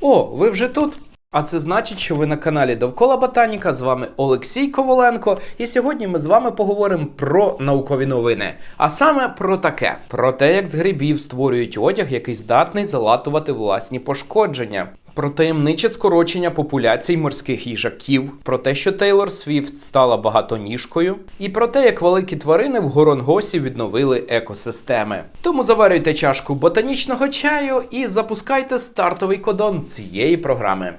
О, ви вже тут? А це значить, що ви на каналі Довкола Ботаніка. З вами Олексій Коваленко. І сьогодні ми з вами поговоримо про наукові новини. А саме про таке: про те, як з грибів створюють одяг, який здатний залатувати власні пошкодження. Про таємниче скорочення популяцій морських їжаків, про те, що Тейлор Свіфт стала багатоніжкою, і про те, як великі тварини в Горонгосі відновили екосистеми. Тому заварюйте чашку ботанічного чаю і запускайте стартовий кодон цієї програми.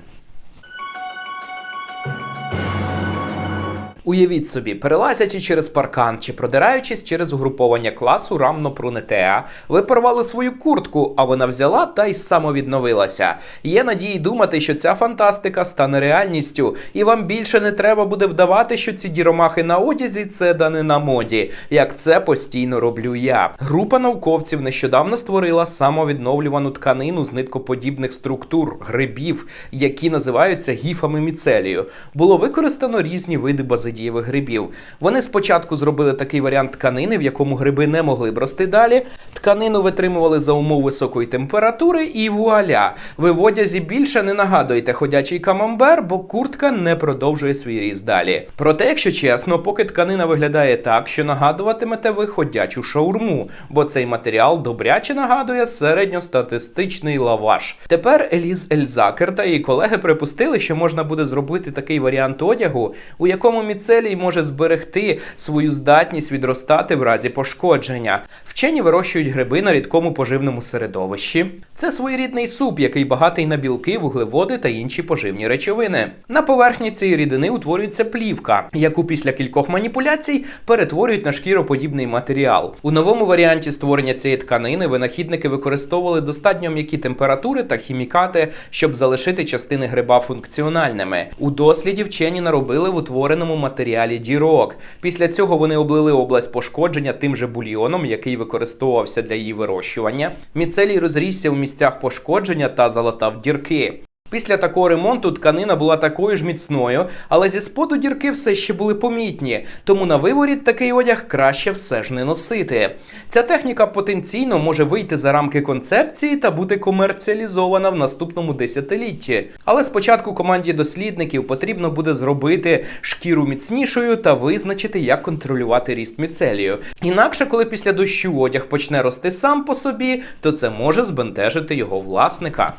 Уявіть собі, перелазячи через паркан чи продираючись через угруповання класу Рамнопрунетеа, ви порвали свою куртку, а вона взяла та й самовідновилася. Є надії думати, що ця фантастика стане реальністю, і вам більше не треба буде вдавати, що ці діромахи на одязі це дане на моді, як це постійно роблю я. Група науковців нещодавно створила самовідновлювану тканину з ниткоподібних структур грибів, які називаються гіфами міцелію. Було використано різні види базидієвих грибів. Вони спочатку зробили такий варіант тканини, в якому гриби не могли б рости далі. Тканину витримували за умов високої температури, і вуаля! Ви в одязі більше не нагадуєте ходячий камамбер, бо куртка не продовжує свій ріст далі. Проте, якщо чесно, поки тканина виглядає так, що нагадуватимете ви ходячу шаурму, бо цей матеріал добряче нагадує середньостатистичний лаваш. Тепер Еліз Ельзакер та її колеги припустили, що можна буде зробити такий варіант одягу, у якому міцелій може зберегти свою здатність відростати в разі пошкодження. Вчені вирощують гриби на рідкому поживному середовищі. Це своєрідний суп, який багатий на білки, вуглеводи та інші поживні речовини. На поверхні цієї рідини утворюється плівка, яку після кількох маніпуляцій перетворюють на шкіроподібний матеріал. У новому варіанті створення цієї тканини винахідники використовували достатньо м'які температури та хімікати, щоб залишити частини гриба функціональними. У досліді вчені наробили в утвореному матеріалі дірок. Після цього вони облили область пошкодження тим же бульйоном, який використовувався для її вирощування. Міцелій розрісся у місцях пошкодження та залатав дірки. Після такого ремонту тканина була такою ж міцною, але зі споду дірки все ще були помітні, тому на виворіт такий одяг краще все ж не носити. Ця техніка потенційно може вийти за рамки концепції та бути комерціалізована в наступному десятилітті. Але спочатку команді дослідників потрібно буде зробити шкіру міцнішою та визначити, як контролювати ріст міцелію. Інакше, коли після дощу одяг почне рости сам по собі, то це може збентежити його власника.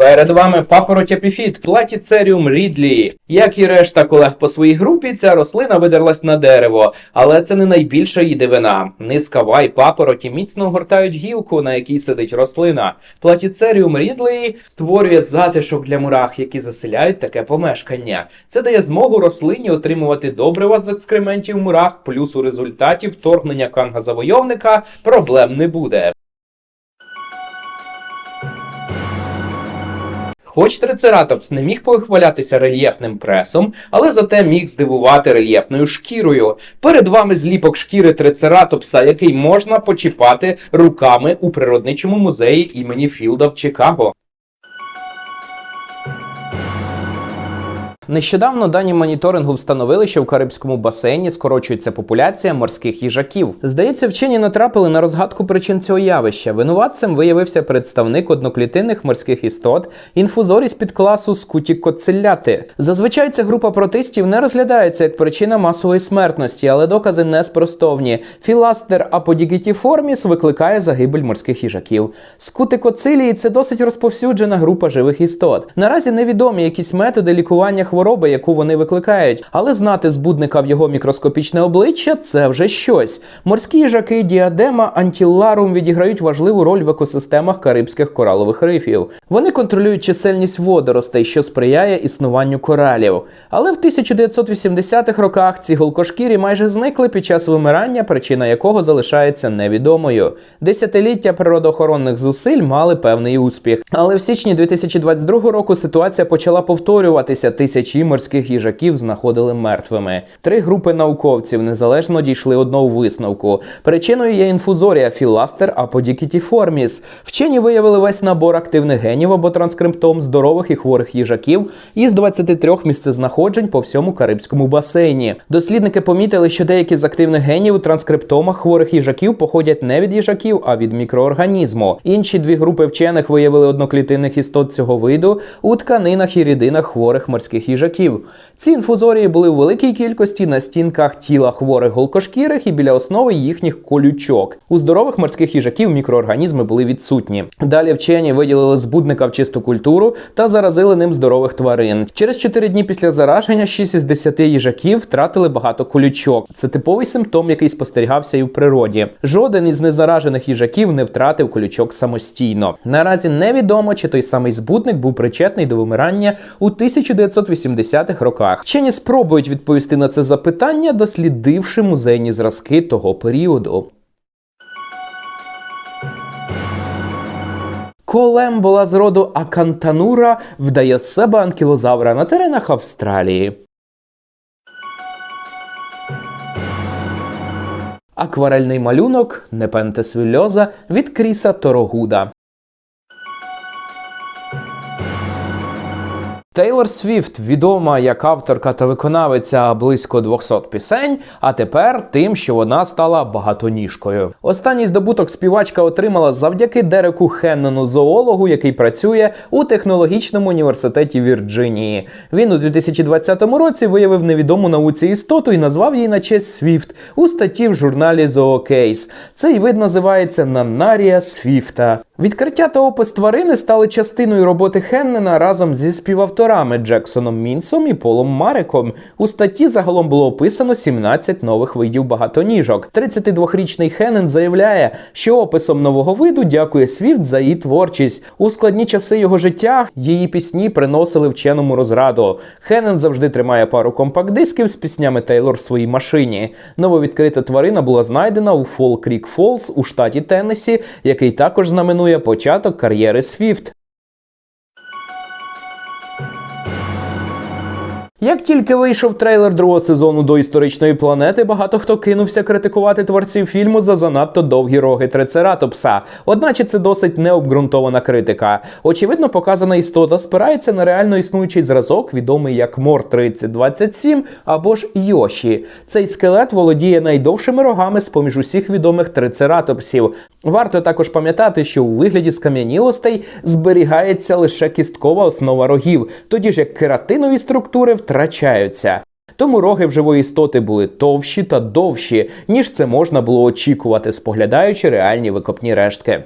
Перед вами папороть епіфіт Платіцеріум рідлі. Як і решта колег по своїй групі, ця рослина видерлась на дерево, але це не найбільша її дивина. Низка вай папороті міцно огортають гілку, на якій сидить рослина. Платіцеріум рідлі створює затишок для мурах, які заселяють таке помешкання. Це дає змогу рослині отримувати добрива з екскрементів мурах, плюс у результаті вторгнення канга-завойовника проблем не буде. Хоч трицератопс не міг похвалятися рельєфним пресом, але зате міг здивувати рельєфною шкірою. Перед вами зліпок шкіри трицератопса, який можна почіпати руками у природничому музеї імені Філда в Чикаго. Нещодавно дані моніторингу встановили, що в Карибському басейні скорочується популяція морських їжаків. Здається, вчені натрапили на розгадку причин цього явища. Винуватцем виявився представник одноклітинних морських істот, інфузоріс підкласу скутікоцеляти. Зазвичай ця група протистів не розглядається як причина масової смертності, але докази неспростовні. Філастер аподігітіформіс викликає загибель морських їжаків. Скутикоцилії це досить розповсюджена група живих істот. Наразі невідомі якісь методи лікування хвороби, яку вони викликають, але знати збудника в його мікроскопічне обличчя це вже щось. Морські їжаки діадема антіларум відіграють важливу роль в екосистемах карибських коралових рифів. Вони контролюють чисельність водоростей, що сприяє існуванню коралів. Але в 1980-х роках ці голкошкірі майже зникли під час вимирання, причина якого залишається невідомою. Десятиліття природоохоронних зусиль мали певний успіх. Але в січні 2022 року ситуація почала повторюватися тисячі тисячі морських їжаків знаходили мертвими. Три групи науковців незалежно дійшли одного висновку. Причиною є інфузорія філастер аподікітіформіс. Вчені виявили весь набор активних генів або транскриптом здорових і хворих їжаків із 23 місцезнаходжень по всьому Карибському басейні. Дослідники помітили, що деякі з активних генів у транскриптомах хворих їжаків походять не від їжаків, а від мікроорганізму. Інші дві групи вчених виявили одноклітинних істот цього виду у тканинах і рідинах хворих морських їжаків. Ці інфузорії були у великій кількості на стінках тіла хворих голкошкірих і біля основи їхніх колючок. У здорових морських їжаків мікроорганізми були відсутні. Далі вчені виділили збудника в чисту культуру та заразили ним здорових тварин. Через 4 дні після зараження 6 із 10 їжаків втратили багато колючок. Це типовий симптом, який спостерігався і в природі. Жоден із незаражених їжаків не втратив колючок самостійно. Наразі невідомо, чи той самий збудник був причетний до вимирання у 1980-х роках. Вчені спробують відповісти на це запитання, дослідивши музейні зразки того періоду. Колембола з роду Акантанура вдає себе анкілозавра на теренах Австралії. Акварельний малюнок Непентес вільоза від Кріса Торогуда. Тейлор Свіфт відома як авторка та виконавиця близько 200 пісень, а тепер тим, що вона стала багатоніжкою. Останній здобуток співачка отримала завдяки Дереку Хеннону, зоологу, який працює у технологічному університеті Вірджинії. Він у 2020 році виявив невідому науці істоту і назвав її на честь Свіфт у статті в журналі Zoocase. Цей вид називається Нанарія Свіфта. Відкриття та опис тварини стали частиною роботи Хеннена разом зі співавторами Джексоном Мінсом і Полом Мариком. У статті загалом було описано 17 нових видів багатоніжок. 32-річний Хеннен заявляє, що описом нового виду дякує Свіфт за її творчість. У складні часи його життя її пісні приносили вченому розраду. Хеннен завжди тримає пару компакт-дисків з піснями Тейлор в своїй машині. Нововідкрита тварина була знайдена у Фол Крік Фолз у штаті Теннесі, який також знаменує початок кар'єри Свіфт. Як тільки вийшов трейлер другого сезону до історичної планети, багато хто кинувся критикувати творців фільму за занадто довгі роги трицератопса. Одначе це досить необґрунтована критика. Очевидно, показана істота спирається на реально існуючий зразок, відомий як Мор 3027 або ж Йоші. Цей скелет володіє найдовшими рогами з поміж усіх відомих трицератопсів. Варто також пам'ятати, що у вигляді скам'янілостей зберігається лише кісткова основа рогів, тоді ж як кератинові структури втрачаються. Тому роги в живої істоти були товщі та довші, ніж це можна було очікувати, споглядаючи реальні викопні рештки.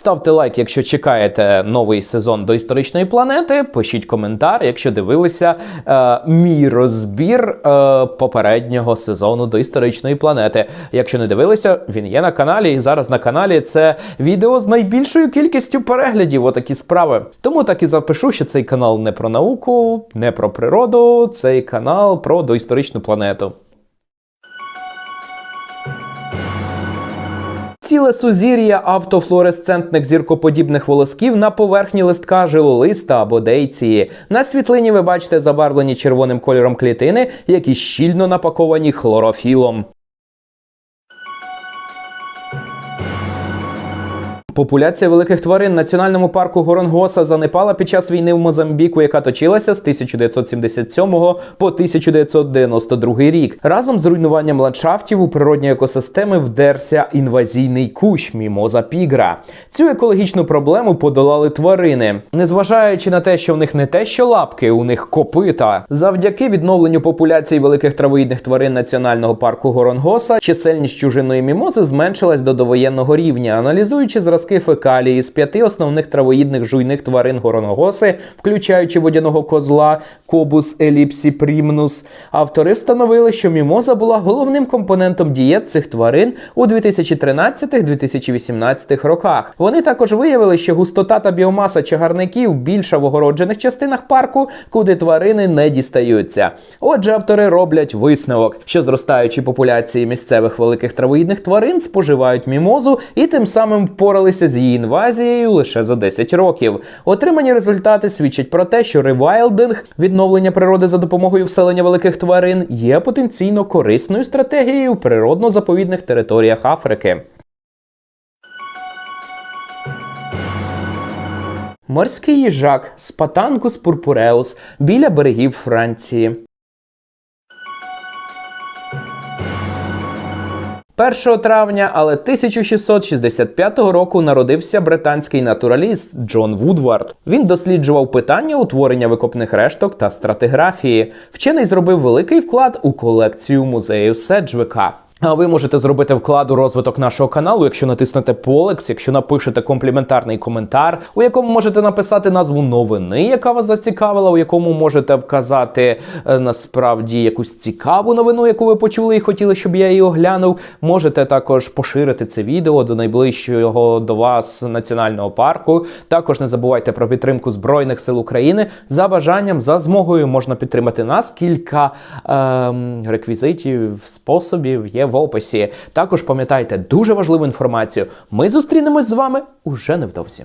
Ставте лайк, якщо чекаєте новий сезон до історичної планети. Пишіть коментар, якщо дивилися е, мій розбір е, попереднього сезону до історичної планети. Якщо не дивилися, він є на каналі. І зараз на каналі це відео з найбільшою кількістю переглядів. Отакі справи. Тому так і запишу, що цей канал не про науку, не про природу. Цей канал про доісторичну планету. Ціле сузір'я автофлуоресцентних зіркоподібних волосків на поверхні листка жилолиста або дейції. На світлині ви бачите забарвлені червоним кольором клітини, які щільно напаковані хлорофілом. Популяція великих тварин національному парку Горонгоса занепала під час війни в Мозамбіку, яка точилася з 1977 по 1992 рік. Разом з руйнуванням ландшафтів у природні екосистеми вдерся інвазійний кущ мімоза пігра. Цю екологічну проблему подолали тварини, незважаючи на те, що в них не те, що лапки, у них копита. Завдяки відновленню популяції великих травоїдних тварин національного парку Горонгоса, чисельність чужиної мімози зменшилась до довоєнного рівня, аналізуючи зразки фекалії з п'яти основних травоїдних жуйних тварин Горонгоси, включаючи водяного козла, кобус еліпсі примнус. Автори встановили, що мімоза була головним компонентом дієт цих тварин у 2013-2018 роках. Вони також виявили, що густота та біомаса чагарників більша в огороджених частинах парку, куди тварини не дістаються. Отже, автори роблять висновок, що зростаючі популяції місцевих великих травоїдних тварин споживають мімозу і тим самим впоралися впоралися з її інвазією лише за 10 років. Отримані результати свідчать про те, що ревайлдинг, відновлення природи за допомогою вселення великих тварин, є потенційно корисною стратегією в природно-заповідних територіях Африки. Морський їжак Спатанкус пурпуреус біля берегів Франції. 1 травня, але 1665 року народився британський натураліст Джон Вудвард. Він досліджував питання утворення викопних решток та стратиграфії. Вчений зробив великий вклад у колекцію музею Седжвика. А ви можете зробити вклад у розвиток нашого каналу, якщо натиснете Полекс, якщо напишете компліментарний коментар, у якому можете написати назву новини, яка вас зацікавила, у якому можете вказати е, насправді якусь цікаву новину, яку ви почули і хотіли, щоб я її оглянув. Можете також поширити це відео до найближчого до вас національного парку. Також не забувайте про підтримку Збройних сил України. За бажанням, за змогою можна підтримати нас. Кілька ем, реквізитів, способів є в описі. Також пам'ятайте дуже важливу інформацію. Ми зустрінемось з вами уже невдовзі.